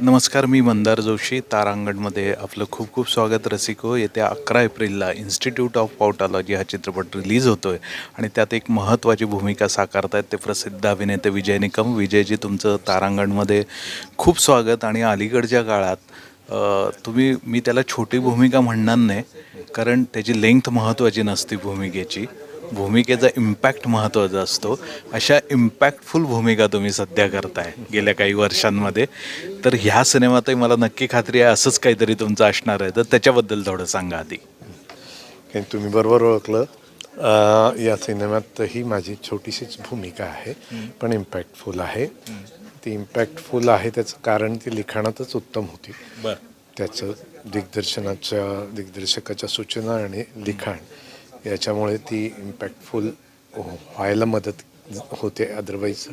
नमस्कार मी मंदार जोशी तारांगणमध्ये आपलं खूप खूप स्वागत रसिको. येत्या अकरा एप्रिलला इन्स्टिट्यूट ऑफ पाउटॉलॉजी हा चित्रपट रिलीज होतो आहे आणि त्यात एक महत्त्वाची भूमिका साकारत आहेत ते प्रसिद्ध अभिनेते विजय निकम. विजयजी तुमचं तारांगणमध्ये खूप स्वागत आणि अलीकडच्या काळात तुम्ही मी त्याला छोटी भूमिका म्हणणार नाही कारण त्याची लेंथ महत्त्वाची नसते भूमिकेची. भूमिकेचा इम्पॅक्ट महत्त्वाचा असतो. अशा इम्पॅक्टफुल भूमिका तुम्ही सध्या करताय गेल्या काही वर्षांमध्ये. तर ह्या सिनेमातही मला नक्की खात्री आहे असंच काहीतरी तुमचं असणार आहे. तर त्याच्याबद्दल थोडं सांगा आधी. कारण तुम्ही बरोबर ओळखलं. या सिनेमातही माझी छोटीशीच भूमिका आहे पण इम्पॅक्टफुल आहे. ती इम्पॅक्टफुल आहे त्याचं कारण ती लिखाणातच उत्तम होती. बरं. त्याचं दिग्दर्शनाच्या दिग्दर्शकाच्या सूचना आणि लिखाण. याच्यामुळे ती इम्पॅक्टफुल व्हायला मदत होते अदरवाईज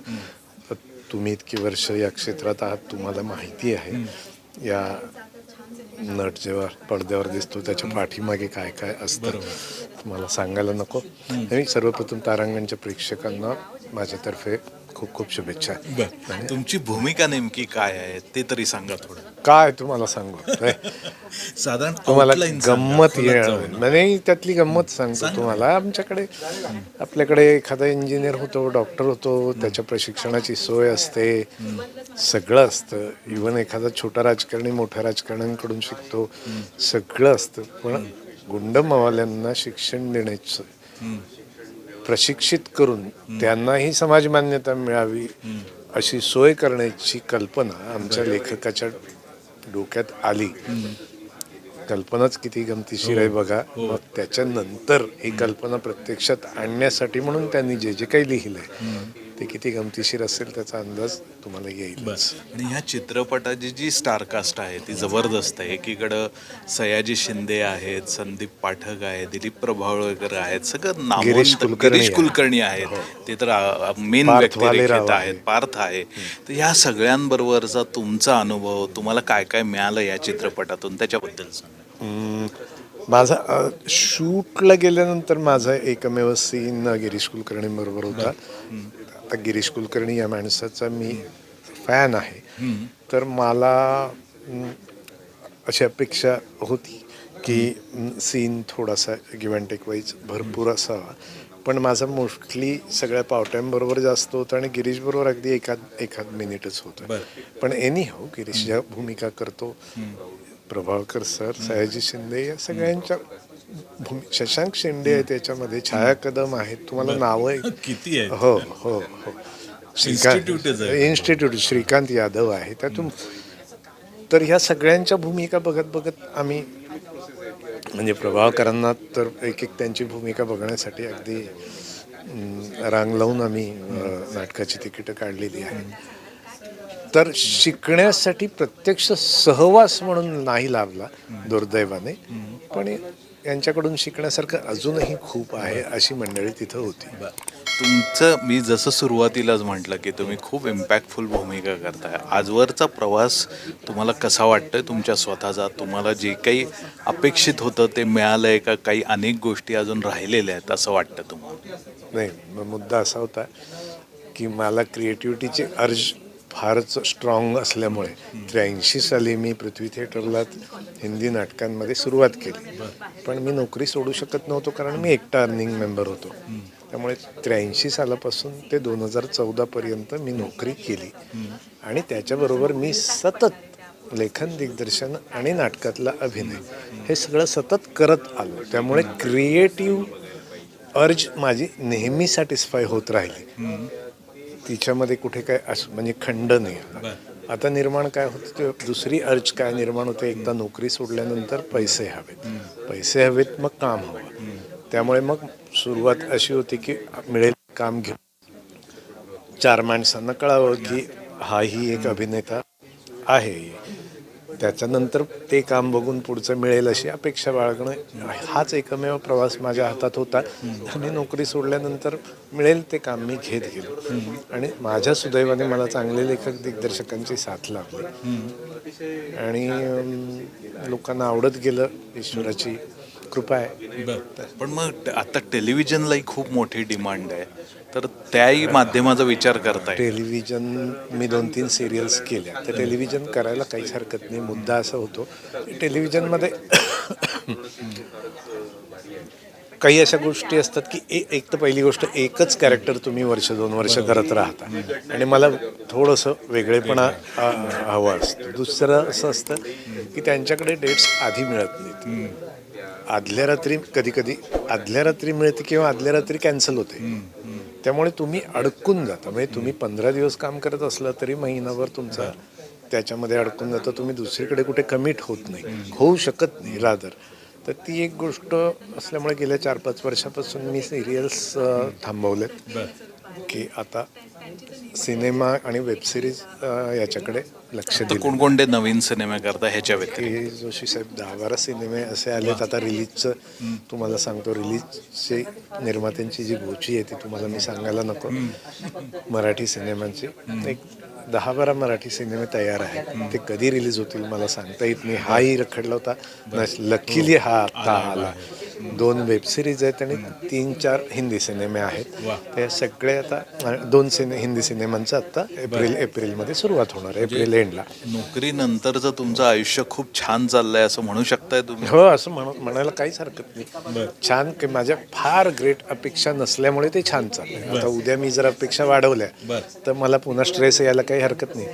तुम्ही इतकी वर्ष या क्षेत्रात आहात तुम्हाला माहिती आहे. या नट जेव्हा पडद्यावर दिसतो त्याच्या पाठीमागे काय काय असतं तुम्हाला सांगायला नको. आणि सर्वप्रथम तारांगणच्या प्रेक्षकांना माझ्यातर्फे खूप खूप शुभेच्छा. बरं. तुमची भूमिका नेमकी काय आहे ते तरी सांगा थोडं. काय तुम्हाला सांगू? साधारण तुम्हाला outline सांगा, गंमत खोलात येणार. नाही त्यातली गंमत सांगतो तुम्हाला. आमच्याकडे आपल्याकडे एखादा इंजिनियर होतो डॉक्टर होतो त्याच्या प्रशिक्षणाची सोय असते. सगळं असतं. इवन एखादा छोटा राजकारणी मोठ्या राजकारण्यांकडून शिकतो. सगळं असतं. पण गुंड मवाल्यांना शिक्षण देण्याचं प्रशिक्षित करून त्यांनाही समाज मान्यता मिळावी अशी सोय करण्याची कल्पना आमच्या लेखकाच्या डोक्यात आली. कल्पनाच किती गमतीशीर आहे बघा. मग त्याच्यानंतर ही कल्पना प्रत्यक्षात आणण्यासाठी म्हणून त्यांनी जे जे काही लिहिलंय ते किती गमतीशीर असेल त्याचा अंदाज तुम्हाला येईल आणि ह्या चित्रपटाची जी स्टारकास्ट आहे ती जबरदस्त आहे. एकीकडं सयाजी शिंदे आहेत संदीप पाठक आहे दिलीप प्रभावळकर आहेत सगळं नामवंत गिरीश कुलकर्णी गिरीश आहे. कुलकर्णी आहेत. ते तर मेन व्यक्तिरेखित. आहेत. पार्थ आहे. तर ह्या सगळ्यांबरोबरचा तुमचा अनुभव तुम्हाला काय काय मिळालं या चित्रपटातून? त्याच्याबद्दल सांगा. माझा शूटला गेल्यानंतर माझा एकमेव सीन गिरीश कुलकर्णी बरोबर होता आता गिरीश कुलकर्णी या माणसाचा मी फॅन आहे. तर मला अशी अपेक्षा होती की सीन थोडासा गिव्ह अँड टेक वाईज भरपूर असावा. पण माझा मोस्टली सगळ्या पावट्यांबरोबर जास्त होतं आणि गिरीश बरोबर अगदी एखाद एखाद मिनिटच होतं पण एनी हो गिरीश ज्या भूमिका करतो प्रभावकर सर सयाजी शिंदे या सगळ्यांच्या भूमि शशांक शिंदे आहे त्याच्यामध्ये छाया कदम आहेत तुम्हाला नावं किती आहेत? हो हो हो. आहे. इन्स्टिट्यूट श्रीकांत यादव आहे. त्यातून तर ह्या सगळ्यांच्या भूमिका बघत बघत आम्ही म्हणजे प्रभावकरांना तर एक एक त्यांची भूमिका बघण्यासाठी अगदी रांग लावून आम्ही नाटकाची तिकीटं काढलेली आहे तर शिकण्यासाठी प्रत्यक्ष सहवास म्हणून नाही लाभला दुर्दैवाने. पण यांच्याकडून शिकण्यासारखं अजूनही खूप आहे अशी मंडळी तिथं होती. तुमचं मी जसं सुरुवातीलाच म्हटलं की तुम्ही खूप इम्पॅक्टफुल भूमिका करताय. आजवरचा प्रवास तुम्हाला कसा वाटतोय तुमच्या स्वतःचा? तुम्हाला जे काही अपेक्षित होतं ते मिळालंय का? काही अनेक गोष्टी अजून राहिलेल्या आहेत असं वाटतं तुम्हाला? नाही मुद्दा असा होता की मला क्रिएटिव्हिटीची अर्ज फारच स्ट्रॉंग असल्यामुळे त्र्याऐंशी साली मी पृथ्वी थिएटरला हिंदी नाटकांमध्ये सुरुवात केली. पण मी नोकरी सोडू शकत नव्हतो कारण मी एकटा अर्निंग मेंबर होतो. त्यामुळे त्र्याऐंशी सालापासून ते दोन हजार चौदापर्यंत मी नोकरी केली. आणि त्याच्याबरोबर मी सतत लेखन दिग्दर्शन आणि नाटकातला अभिनय हे सगळं सतत करत आलो. त्यामुळे क्रिएटिव्ह अर्ज माझी नेहमी सॅटिस्फाय होत राहिली. तिच्यामध्ये कुठे काय असं म्हणजे खंड नाही. आता निर्माण काय होतं ते दुसरी अर्ज काय निर्माण होते एकदा नोकरी सोडल्यानंतर पैसे हवेत. पैसे हवेत मग काम हवं. त्यामुळे मग सुरुवात अशी होती की मिळेल काम घेऊ चार माणसांना कळावं की हाही एक अभिनेता आहे. त्याच्यानंतर ते काम बघून पुढचं मिळेल अशी अपेक्षा बाळगणं हाच एकमेव प्रवास माझ्या हातात होता. आणि नोकरी सोडल्यानंतर मिळेल ते काम मी घेत गेलो. आणि माझ्या सुदैवाने मला चांगले लेखक दिग्दर्शकांची साथ लाभली. आणि लोकांना आवडत गेलं ईश्वराची कृपा आहे. पण मग आता टेलिव्हिजनलाही खूप मोठी डिमांड आहे. तर त्याही माध्यमाचा विचार करताय. टेलिव्हिजन मी दोन तीन सिरियल्स केल्या. तर टेलिव्हिजन करायला काहीच हरकत नाही. मुद्दा असा होतो टेलिव्हिजनमध्ये काही अशा गोष्टी असतात की ए- एक तर पहिली गोष्ट एकच कॅरेक्टर तुम्ही वर्ष दोन वर्ष करत राहता. आणि मला थोडंसं वेगळेपणा हवं असतं. दुसरं असं असतं की त्यांच्याकडे डेट्स आधी मिळत नाहीत. आदल्या रात्री कधी कधी आदल्या रात्री मिळते किंवा आदल्या रात्री कॅन्सल होते. त्यामुळे तुम्ही अडकून जाता. म्हणजे तुम्ही पंधरा दिवस काम करत असलं तरी महिनाभर तुमचा त्याच्यामध्ये अडकून जातं. तुम्ही दुसरीकडे कुठे कमिट होत नाही. होऊ शकत नाही रादर तर ती एक गोष्ट असल्यामुळे गेल्या चार पाच वर्षापासून मी सिरियल्स थांबवलेत. की आता सिनेमा आणि वेबसिरीज याच्याकडे लक्ष तर दिलं. कोणकोणते नवीन सिनेमे करता ह्याच्या व्यतिरिक्त? की जोशी साहेब दहा बारा सिनेमे असे आलेत. आता रिलीजचं तुम्हाला सांगतो रिलीजची निर्मात्यांची जी गोची आहे ती तुम्हाला मी सांगायला नको. मराठी सिनेमांची एक दहा बारा मराठी सिनेमे तयार आहेत. ते कधी रिलीज होतील मला सांगता येत नाही. हाही रखडला होता. लकीली हा आता आला दोन वेब सिरीज आहेत आणि तीन चार हिंदी सिनेमे आहेत. ते सगळे आता दोन सिने हिंदी सिनेमांचं आता एप्रिल एप्रिलमध्ये सुरुवात होणार आहे. एप्रिल एंडला नोकरीनंतरचं तुमचं आयुष्य खूप छान चाललंय असं म्हणू शकताय तुम्ही? हो असं म्हण म्हणायला काहीच हरकत नाही. छान की माझ्या फार ग्रेट अपेक्षा नसल्यामुळे ते छान चाललंय. आता उद्या मी जर अपेक्षा वाढवल्या तर मला पुन्हा स्ट्रेस यायला काही हरकत नाही.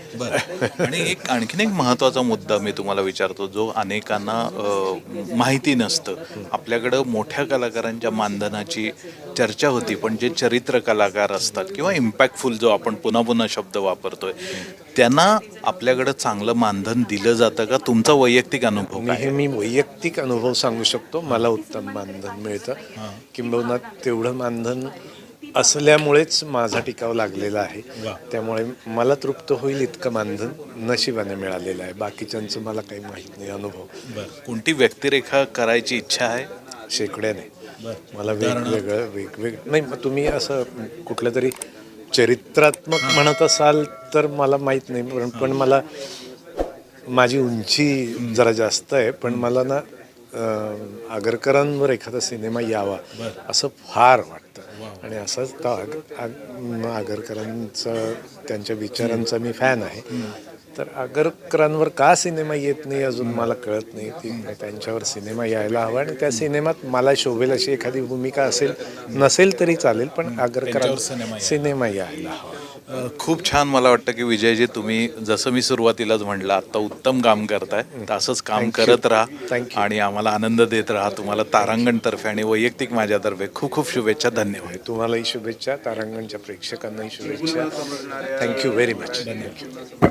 आणि एक आणखीन एक महत्त्वाचा मुद्दा मी तुम्हाला विचारतो जो अनेकांना अ, माहिती नसतं. आपल्याकडं मोठ्या कलाकारांच्या मानधनाची चर्चा होती पण जे चरित्र कलाकार असतात किंवा इम्पॅक्टफुल जो आपण पुन्हा पुन्हा शब्द वापरतोय त्यांना आपल्याकडं चांगलं मानधन दिलं जातं का? तुमचा वैयक्तिक अनुभव मी काय हे मी वैयक्तिक अनुभव सांगू शकतो. मला उत्तम मानधन मिळतं. किंबहुना तेवढं मानधन असल्यामुळेच माझा टिकाव लागलेला आहे. त्यामुळे मला तृप्त होईल इतकं मानधन नशिबाने मिळालेलं आहे. बाकीच्यांचं मला काही माहीत नाही अनुभव. कोणती व्यक्तिरेखा करायची इच्छा आहे? शेकड्याने. मला वेगवेगळं वेगवेगळं. नाही मग तुम्ही असं कुठलं तरी चरित्रात्मक म्हणत असाल तर मला माहीत नाही. पण पण मला माझी उंची जरा जास्त आहे. पण मला ना आगरकरांवर एखादा सिनेमा यावा असं फार वाटतं. आणि असंच आग आगरकरांचं त्यांच्या विचारांचा मी फॅन आहे. तर आगरकरांवर का सिनेमा येत नाही अजून मला कळत नाही. ती त्यांच्यावर सिनेमा यायला हवा आणि त्या सिनेमात मला शोभेल अशी एखादी भूमिका असेल नसेल तरी चालेल पण आगरकरांवर सिनेमा यायला हवा. खूप छान मला वाटतं की विजयजी तुम्ही जसं मी सुरुवातीलाच म्हटलं आत्ता उत्तम काम करताय तर असंच काम करत राहा. आणि आम्हाला आनंद देत राहा. तुम्हाला तारांगणतर्फे आणि वैयक्तिक माझ्यातर्फे खूप खूप शुभेच्छा धन्यवाद. तुम्हालाही शुभेच्छा तारांगणच्या प्रेक्षकांनाही शुभेच्छा. Thank you very much thank you